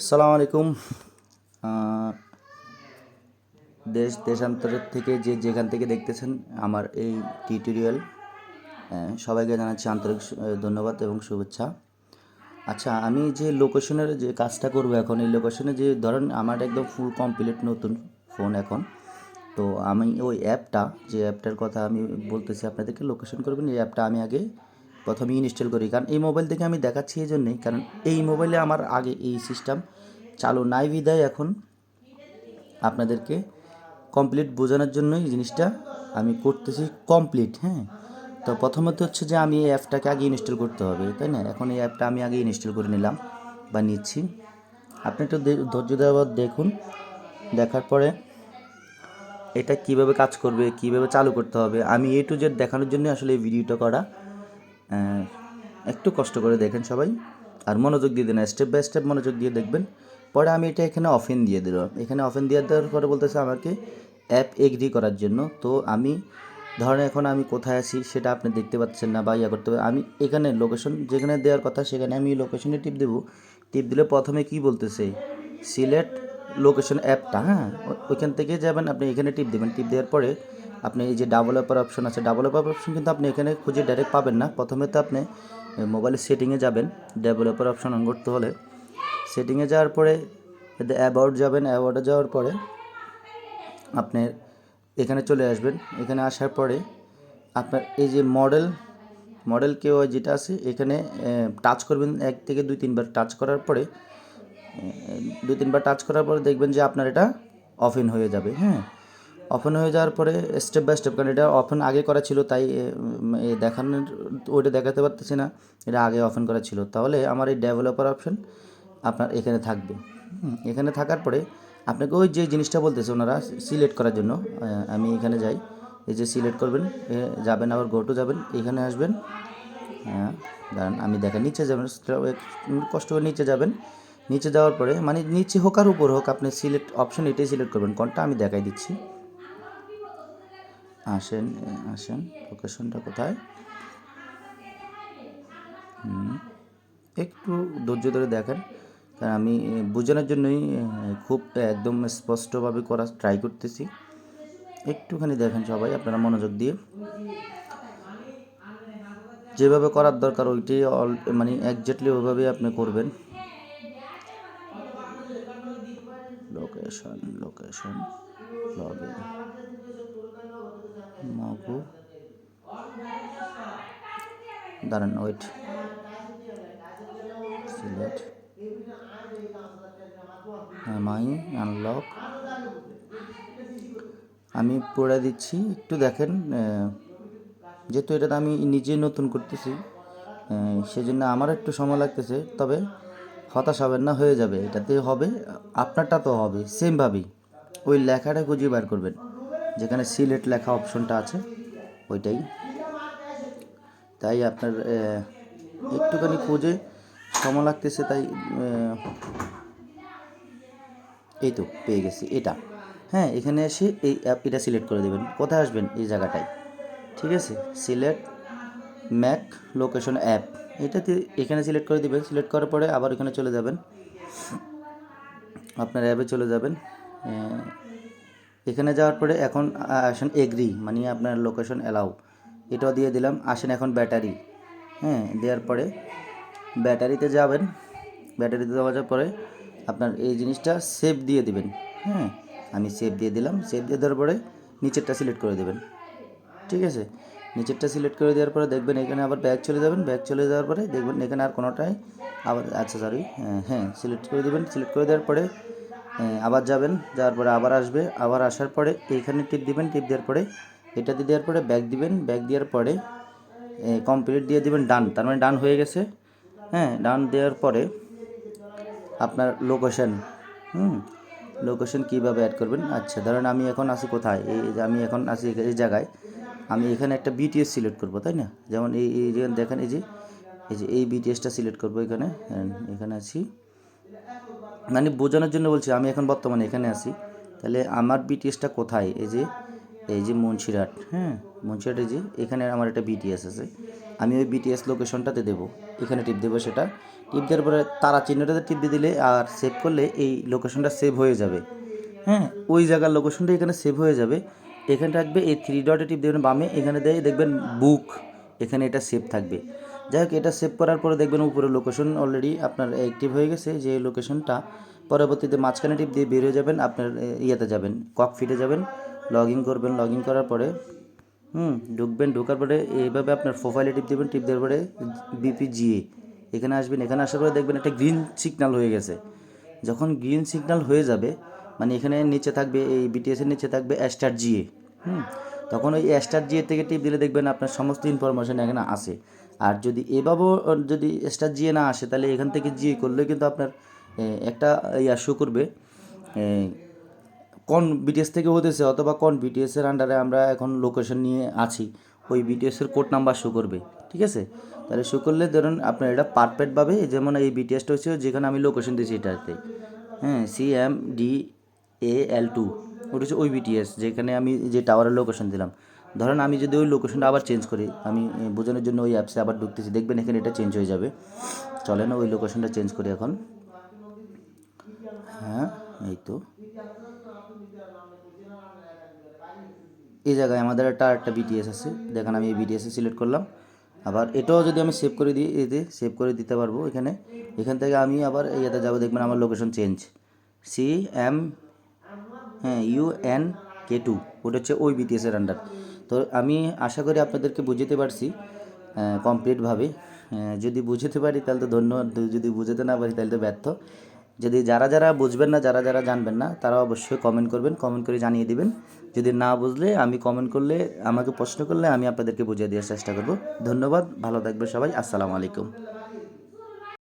আসসালামু আলাইকুম দেশ, দেশান্তরের থেকে যে যেখান থেকে দেখতেছেন আমার এই টিউটোরিয়াল সবাইকে জানাচ্ছি আন্তরিক ধন্যবাদ এবং শুভেচ্ছা। আচ্ছা আমি যে লোকেশনের যে কাজটা করব এখন, এই লোকেশনে যে ধরেন আমার একদম ফুল কমপ্লিট নতুন ফোন এখন, তো আমি ওই অ্যাপটা যে অ্যাপটার কথা আমি বলতেছি আপনাদেরকে লোকেশন করবেন, এই অ্যাপটা আমি আগে প্রথমে ইনস্টল করি। কারণ এই মোবাইল থেকে আমি দেখাচ্ছি এই জন্যেই। কারণ এই মোবাইলে আমার আগে এই সিস্টেম চালু নাই বিদায় এখন আপনাদেরকে কমপ্লিট বোঝানোর জন্যই জিনিসটা আমি করতেছি কমপ্লিট হ্যাঁ? তো প্রথমত হচ্ছে যে আমি এই অ্যাপটাকে আগে ইনস্টল করতে হবে, তাই না? এখন এই অ্যাপটা আমি আগে ইনস্টল করে নিলাম বা নিচ্ছি। আপনি একটু ধৈর্য দেওয়ার দেখুন। দেখার পরে এটা কীভাবে কাজ করবে, কীভাবে চালু করতে হবে। আমি এ টু জেড দেখানোর জন্য আসলে এই ভিডিওটা করা। একটু কষ্ট করে দেখেন সবাই, আর মনোযোগ দিয়ে দেন স্টেপ বাই স্টেপ মনোযোগ দিয়ে দেখবেন। পরে আমি এটা এখানে অফেন দিয়ে দিলাম। এখানে অফেন দিয়ে দেওয়ার পরে বলতেছে আমাকে অ্যাপ এগ্রি করার জন্য। তো আমি, ধরেন এখন আমি কোথায় আছি সেটা আপনি দেখতে পাচ্ছেন না বা ইয়া করতে হবে আমি এখানে লোকেশন যেখানে দেওয়ার কথা সেখানে আমি লোকেশনে টিপ দেবো। টিপ দিলে প্রথমে কি বলতেছে? সিলেক্ট লোকেশন অ্যাপটা হ্যাঁ? ওইখান থেকে যাবেন, আপনি এখানে টিপ দেবেন। টিপ দেওয়ার পরে আপনি এই যে ডেভেলপার অপশন আছে ডেভেলপার অপশন কিন্তু আপনি এখানে খুঁজে ডাইরেক্ট পাবেন না। প্রথমে তো আপনি মোবাইলের সেটিংয়ে যাবেন ডেভেলপার অপশন অন করতে হলে। সেটিংয়ে যাওয়ার পরে অ্যাবাউট যাবেন অ্যাবাউটে যাওয়ার পরে আপনার এখানে চলে আসবেন। এখানে আসার পরে আপনার এই যে মডেল মডেল কেউ যেটা আছে, এখানে টাচ করবেন এক থেকে দুই তিনবার। টাচ করার পরে দুই তিনবার টাচ করার পরে দেখবেন যে আপনার এটা অফেন হয়ে যাবে হ্যাঁ। অফেন হয়ে যাওয়ার পরে স্টেপ বাই স্টেপ কারণ এটা অফেন আগে করা ছিল, তাই দেখানোর ওইটা দেখাতে পারতেছি না, এটা আগে অফেন করা ছিল। তাহলে আমার এই ডেভেলপার অপশন আপনার এখানে থাকবে। এখানে থাকার পরে আপনাকে ওই যে জিনিসটা বলতেছে ওনারা সিলেক্ট করার জন্য আমি এখানে যাই, এই যে সিলেক্ট করবেন যাবেন, আবার গোটু যাবেন, এখানে আসবেন হ্যাঁ দাঁড়ান, আমি দেখেন নিচে যাবেন কষ্ট করে নিচে যাবেন, নিচে যাওয়ার পরে মানে নিচে হোক আর উপর হোক, আপনি সিলেক্ট অপশন এটাই সিলেক্ট করবেন, কোনটা আমি দেখাই দিচ্ছি। আসেন আসেন লোকেশনটা কোথায়? একটু ধৈর্য ধরে দেখেন, কারণ আমি বোঝানোর জন্যই খুব একদম স্পষ্টভাবে করার ট্রাই করতেছি। একটুখানি দেখেন সবাই, আপনারা মনোযোগ দিয়ে। যেভাবে করার দরকার, ওইটাই অল মানে একজাক্টলি ওইভাবেই আপনি করবেন। লোকেশন লোকেশন মগু দাঁড়ান ওয়েট সিলেক্ট মাই আনলক আমি পড়ে দিচ্ছি, একটু দেখেন যেহেতু এটা আমি নিজে নতুন করতেছি সেজন্য আমার একটু সময় লাগতেছে, তবে হতাশ হবেন না, হয়ে যাবে। এটাতে হবে, আপনারটা তো হবে সেমভাবেই ওই লেখাটা খুঁজে বার করবেন। যেখানে সিলেট লেখা অপশনটা আছে, ওইটাই। তাই আপনার একটুখানি খুঁজে, সময় লাগতেছে, তাই এই তো পেয়ে গেছি, এটা। হ্যাঁ এখানে এসে এই অ্যাপ এটা সিলেক্ট করে দেবেন। কোথায় আসবেন? এই জায়গাটায়। ঠিক আছে? সিলেক্ট ম্যাক লোকেশন অ্যাপ এটাতে এখানে সিলেক্ট করে দিবেন। সিলেক্ট করার পরে আবার এখানে চলে যাবেন। আপনার অ্যাপে চলে যাবেন। এখানে যাওয়ার পরে এখন আসেন এগ্রি মানে আপনার লোকেশন অ্যালাউ এটাও দিয়ে দিলাম, আসেন এখন ব্যাটারি হ্যাঁ দেওয়ার পরে ব্যাটারিতে যাবেন। ব্যাটারিতে যাওয়ার পরে আপনার এই জিনিসটা সেভ দিয়ে দিবেন। হ্যাঁ আমি সেভ দিয়ে দিলাম সেভ দিয়ে দেওয়ার পরে নিচেরটা সিলেক্ট করে দেবেন। ঠিক আছে? নিচেরটা সিলেক্ট করে দেওয়ার পরে দেখবেন এখানে আবার ব্যাগ চলে যাবেন। ব্যাগ চলে যাওয়ার পরে দেখবেন এখানে আর কোনোটাই আবার আচ্ছা সরি হ্যাঁ হ্যাঁ সিলেক্ট করে দেবেন। সিলেক্ট করে দেওয়ার পরে আবার যাবেন যাওয়ার পরে আবার আসবে আবার আসার পরে এইখানে টিপ দিবেন টিপ দেওয়ার পরে এটাতে দেওয়ার পরে ব্যাক দিবেন ব্যাক দেওয়ার পরে কমপ্লিট দিয়ে দিবেন ডান তার মানে ডান হয়ে গেছে। হ্যাঁ ডান দেওয়ার পরে আপনার লোকেশন হুম লোকেশন কীভাবে অ্যাড করবেন? আচ্ছা ধরেন আমি এখন আছি কোথায়? এই আমি এখন আছি এই জায়গায় আমি এখানে একটা বিটিএস সিলেক্ট করব তাই না? যেমন এই এই দেখেন এই যে এই যে এই বিটিএসটা সিলেক্ট করব এখানে হ্যাঁ, এখানে আছি। মানে বোঝানোর জন্য বলছি, আমি এখন বর্তমানে এখানে আছি। তাহলে আমার বিটিএসটা কোথায়? এই যে এই যে মুন্সিরহাট হ্যাঁ? মুন্সিরহাট এই যে, এখানে আমার একটা বিটিএস আছে। আমি ওই বিটিএস লোকেশনটাতে দেবো। এখানে টিপ দেবো সেটা। টিপ দেওয়ার পরে তারা চিহ্নটাতে টিপ দিয়ে দিলে আর সেভ করলে এই লোকেশনটা সেভ হয়ে যাবে। হ্যাঁ? ওই জায়গার লোকেশনটা এখানে সেভ হয়ে যাবে। এখানে থাকবে এই থ্রি ডটে টিপ দেবেন বামে। এখানে দেয় দেখবেন বুক এখানে এটা সেভ থাকবে। যাই হোক, এটা সেভ করার পরে দেখবেন উপরে লোকেশন অলরেডি আপনার অ্যাক্টিভ হয়ে গেছে। যে লোকেশনটা পরবর্তীতে মাঝখানে টিপ দিয়ে বের হয়ে যাবেন, আপনার ইয়েতে যাবেন কক ফিটে যাবেন লগ ইন করবেন লগ ইন করার পরে, হুম, ঢুকবেন, ঢোকার পরে এইভাবে আপনার প্রোফাইলে টিপ দেবেন, টিপ দেওয়ার পরে বিপিজিএ এখানে আসবেন, এখানে আসার পরে দেখবেন একটা গ্রিন সিগনাল হয়ে গেছে। যখন গ্রিন সিগনাল হয়ে যাবে মানে এখানে নিচে থাকবে, এই বিটিএসের নিচে থাকবে স্টার জিএ হুম, তখন ওই স্টার জিএ থেকে টিপ দিলে দেখবেন আপনার সমস্ত ইনফরমেশন এখানে আসে। আর যদি এভাবেও যদি স্টার জিএ না আসে, তাহলে এখান থেকে জিএ করলে কিন্তু আপনার একটা ইয়া শো করবে। কোন বিটিএস থেকে হতেছে অথবা কোন বিটিএসের আন্ডারে আমরা এখন লোকেশন নিয়ে আছি, ওই বিটিএসের কোড নাম্বার শো করবে, ঠিক আছে? তাহলে শো করলে ধরুন আপনার এটা পারফেক্টভাবে যেমন এই বিটিএসটা হচ্ছে যেখানে আমি লোকেশন দিয়েছি এটাতে হ্যাঁ C M D A L two ওটা হচ্ছে ওই বিটিএস যেখানে আমি যে টাওয়ারের লোকেশন দিলাম। ধরেন আমি যদি ওই লোকেশনটা আবার চেঞ্জ করি, আমি বোঝানোর জন্য ওই অ্যাপসে আবার ঢুকতেছি, দেখবেন এখানে এটা চেঞ্জ হয়ে যাবে। চলেন ওই লোকেশনটা চেঞ্জ করি এখন। হ্যাঁ এই তো। এই জায়গায় আমাদের একটা একটা বিটিএস আছে। দেখেন আমি এই বিটিএসে সিলেক্ট করলাম। আবার এটাও যদি আমি সেভ করে দিই, এতে সেভ করে দিতে পারব এখানে। এখান থেকে আমি আবার ইয়েতে যাব, দেখবেন আমার লোকেশন চেঞ্জ সি এম হ্যাঁ ইউ এন কে টু ওটা হচ্ছে ওই বিটিএসের আন্ডার তো আমি আশা করি আপনাদেরকে বুঝতে পারছি কমপ্লিটভাবে যদি বুঝতে পারি তাহলে তো ধন্যবাদ যদি বুঝতে না পারি তাহলে তো ব্যর্থ। যদি যারা যারা বুঝবেন না, যারা যারা জানবেন না, তারা অবশ্যই কমেন্ট করবেন কমেন্ট করে জানিয়ে দিবেন। যদি না বুঝলে, আমি কমেন্ট করলে, আমাকে প্রশ্ন করলে আমি আপনাদেরকে বুঝিয়ে দেওয়ার চেষ্টা করব। ধন্যবাদ, ভালো থাকবে সবাই, আসসালামু আলাইকুম।